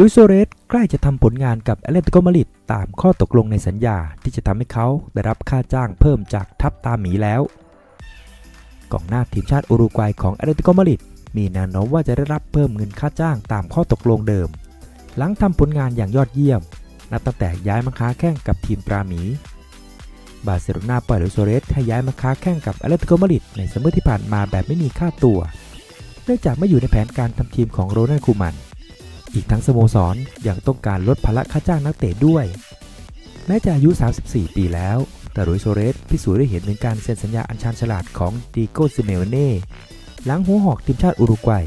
ลุยโซเรสใกล้จะทำผลงานกับแอตเลติโกมาริดตามข้อตกลงในสัญญาที่จะทำให้เขาได้รับค่าจ้างเพิ่มจากทัพตาหมีแล้วกองหน้าทีมชาติอุรุกวัยของแอตเลติโกมาริดมีแนวโน้มว่าจะได้รับเพิ่มเงินค่าจ้างตามข้อตกลงเดิม หลังทำผลงานอย่างยอดเยี่ยม นับตั้งแต่ย้ายมาค้าแข่งกับทีมตราหมี บาร์เซโลนาปล่อยลุยโซเรสให้ย้ายมาค้าแข่งกับแอตเลติโกมาริดในซัมมอร์ที่ผ่านมาแบบไม่มีค่าตัว เนื่องจากไม่อยู่ในแผนการทำทีมของโรนัลคูมัน อีกทั้งสโมสรยังต้องการลดภาระค่าจ้างนักเตะด้วย แม้จะอายุ 34 ปีแล้ว แต่รุยโซเรสพิสูจน์ได้เห็นถึงการเซ็นสัญญาอันชาญฉลาดของดิโก้ซิเมเน่หลังหัวหอกทีมชาติอุรุกวัย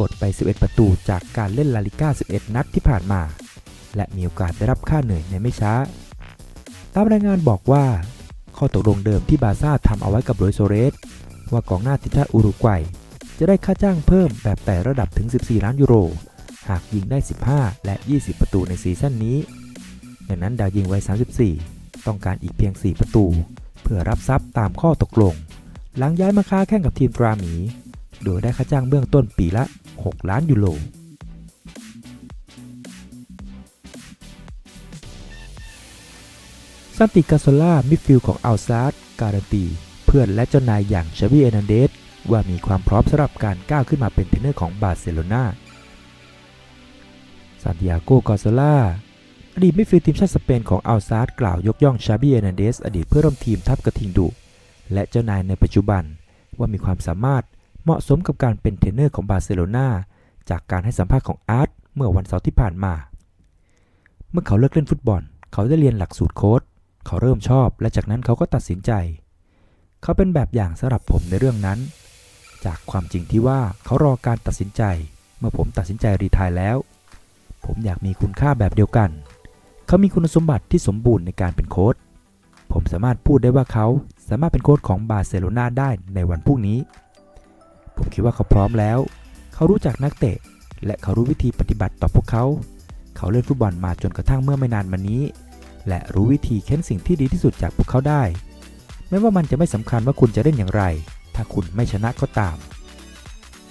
กดไป 11 ประตูจากการเล่นลาลิก้า 11 นัดที่ผ่านมา และมีโอกาสได้รับค่าเหนื่อยในไม่ช้า ตามรายงานบอกว่า ข้อตกลงเดิมที่บาซ่าทำเอาไว้กับรุยโซเรส ว่ากองหน้าทีมชาติอุรุกวัย จะได้ค่าจ้างเพิ่มแบบแต่ระดับถึง 14 ล้านยูโร หากยิงได้ 15 และ 20 ประตูในซีซั่นนี้ ดังนั้นดาวยิงวัย 34 ต้องการอีกเพียง 4 ประตู เพื่อรับทรัพย์ตามข้อตกลง หลังย้ายมาค้าแข่งกับทีมตราหมี โดยได้ค่าจ้างเบื้องต้นปีละ 6 ล้านยูโรซันติกาโซล่ามิดฟิลด์ของอัลซาร์การันตีเพื่อนและเจ้านายอย่างเชวีเอนันเดสว่ามีความพร้อมสำหรับการก้าวขึ้นมาเป็นเทรนเนอร์ของบาร์เซโลนา ซานติอาโก กอซาล่า อดีตมิดฟิลด์ทีมชาติสเปนของอัลซาร์กล่าวยกย่องชาบิเอนันเดส อดีตเพื่อนร่วมทีมทัพกระทิงดุ และเจ้านายในปัจจุบัน ว่ามีความสามารถเหมาะสมกับการเป็นเทรนเนอร์ของบาร์เซโลนาจากการให้สัมภาษณ์ของอาร์ตเมื่อวันเสาร์ที่ผ่านมา เมื่อเขาเลิกเล่นฟุตบอล เขาได้เรียนหลักสูตรโค้ชเขาเริ่มชอบ และจากนั้นเขาก็ตัดสินใจ เขาเป็นแบบอย่างสำหรับผมในเรื่องนั้น จากความจริงที่ว่าเขารอการตัดสินใจ เมื่อผมตัดสินใจรีทายแล้ว ผมอยากมีคุณค่าแบบเดียวกัน เขามีคุณสมบัติที่สมบูรณ์ในการเป็นโค้ชผมสามารถพูดได้ว่าเขาสามารถเป็นโค้ชของบาร์เซโลนาได้ในวันพรุ่งนี้ ผมคิดว่าเขาพร้อมแล้ว เขารู้จักนักเตะ และเขารู้วิธีปฏิบัติต่อพวกเขา เขาเล่นฟุตบอลมาจนกระทั่งเมื่อไม่นานมานี้ และรู้วิธีเค้นสิ่งที่ดีที่สุดจากพวกเขาได้ ไม่ว่ามันจะไม่สำคัญว่าคุณจะเล่นอย่างไร ถ้าคุณไม่ชนะก็ตาม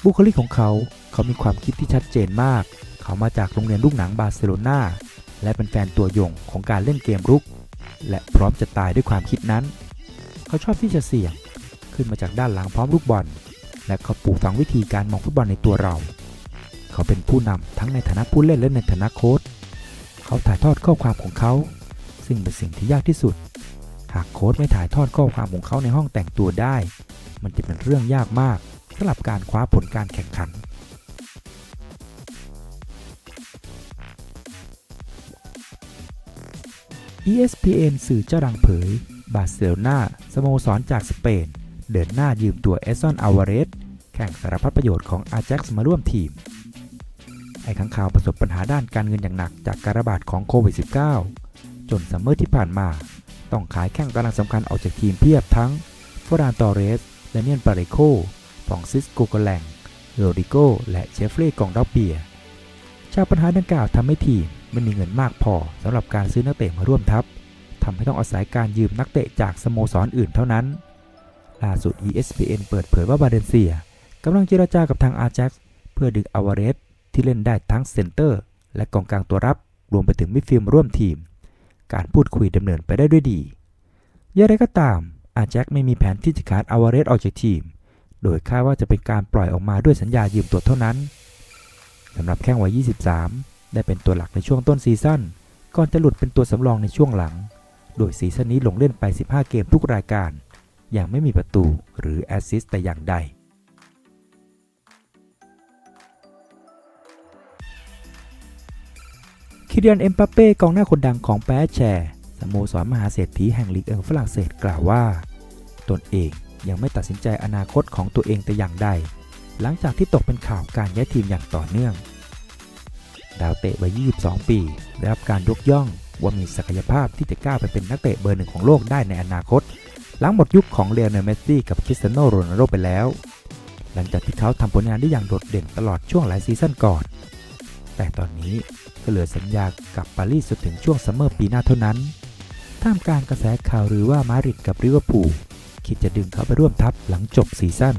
บุคลิกของเขา เขามีความคิดที่ชัดเจนมาก เขามาจากโรงเรียนลูกหนังบาร์เซโลนาและเป็นแฟนตัวยงของการเล่นเกมรุก และพร้อมจะตายด้วยความคิดนั้น เขาชอบที่จะเสี่ยง ขึ้นมาจากด้านหลังพร้อมลูกบอล และเขาปลูกฝังวิธีการมองฟุตบอลในตัวเรา เขาเป็นผู้นำทั้งในฐานะผู้เล่นและในฐานะโค้ชเขาถ่ายทอดข้อความของเขา ซึ่งเป็นสิ่งที่ยากที่สุด หากโค้ชไม่ถ่ายทอดข้อความของเขาในห้องแต่งตัวได้ มันจะเป็นเรื่องยากมากสำหรับการคว้าผลการแข่งขัน ESPN สื่อเจ้าดังเผย บาร์เซโลนาสโมสรจากสเปน เดินหน้ายืมตัวเอซอนอาวาเรสแข่งสารพัดประโยชน์ของอาแจ็กซ์มาร่วมทีม ไอ้ข้างข่าวประสบปัญหาด้านการเงินอย่างหนักจากการระบาดของโควิด -19 จนซัมเมอร์ที่ผ่านมา ต้องขายแข่งกำลังสำคัญออกจากทีมเพียบทั้งฟรานตอเรสและเนียนปาเรโคฟองซิสโกกแลงโรดิโกและเชฟเล่กองดอกเบียจากปัญหาดังกล่าวทำให้ทีม ไม่มีเงินมากพอสำหรับการซื้อนักเตะมาร่วมทัพทำให้ต้องอาศัยการยืมนักเตะจากสโมสรออื่นเท่านั้น ล่าสุด ESPN เปิดเผยว่าบาเดนเซียกำลังเจรจากับทางอาแจ็กเพื่อดึงอาวาเรสที่เล่นได้ทั้งเซนเตอร์ และกองกลางตัวรับ รวมไปถึงมิดฟิลด์มร่วมทีม การพูดคุยดำเนินไปได้ด้วยดี อย่างไรก็ตาม อาแจ็กไม่มีแผนที่จะขาดอาวาเรสออกจากทีม โดยคาดว่าจะเป็นการปล่อยออกมาด้วยสัญญายืมตัวเท่านั้นสำหรับแข้งวัย 23 ได้เป็นตัวหลักในช่วงต้นซีซั่นก่อนจะหลุดเป็นตัวสำรองในช่วงหลัง โดยซีซั่นนี้ลงเล่นไป 15 เกมทุกรายการอย่างไม่มีประตูหรือแอสซิสต์แต่อย่างใด คิเดียนเอ็มปาเป้กองหน้าคนดังของแปรแชร์สโมสรมหาเศรษฐีแห่งลีกเอิงฝรั่งเศสกล่าวว่า ตนเองยังไม่ตัดสินใจอนาคตของตัวเองแต่อย่างใด หลังจากที่ตกเป็นข่าวการย้ายทีมอย่างต่อเนื่อง ดาวเตะวัย 22 ปี ได้รับการยกย่องว่ามีศักยภาพที่จะก้าวไปเป็นนักเตะเบอร์หนึ่งของโลกได้ในอนาคต หลังหมดยุคของเลโอเนลเมสซี่กับคริสเตียโนโรนัลโดไปแล้ว หลังจากที่เขาทำผลงานได้อย่างโดดเด่นตลอดช่วงหลายซีซั่นก่อน แต่ตอนนี้ก็เหลือสัญญากับปารีสจนถึงช่วงซัมเมอร์ปีหน้าเท่านั้น ท่ามกลางกระแสข่าวหรือว่ามาริดกับลิเวอร์พูลคิดจะดึงเขาไปร่วมทัพหลังจบซีซั่น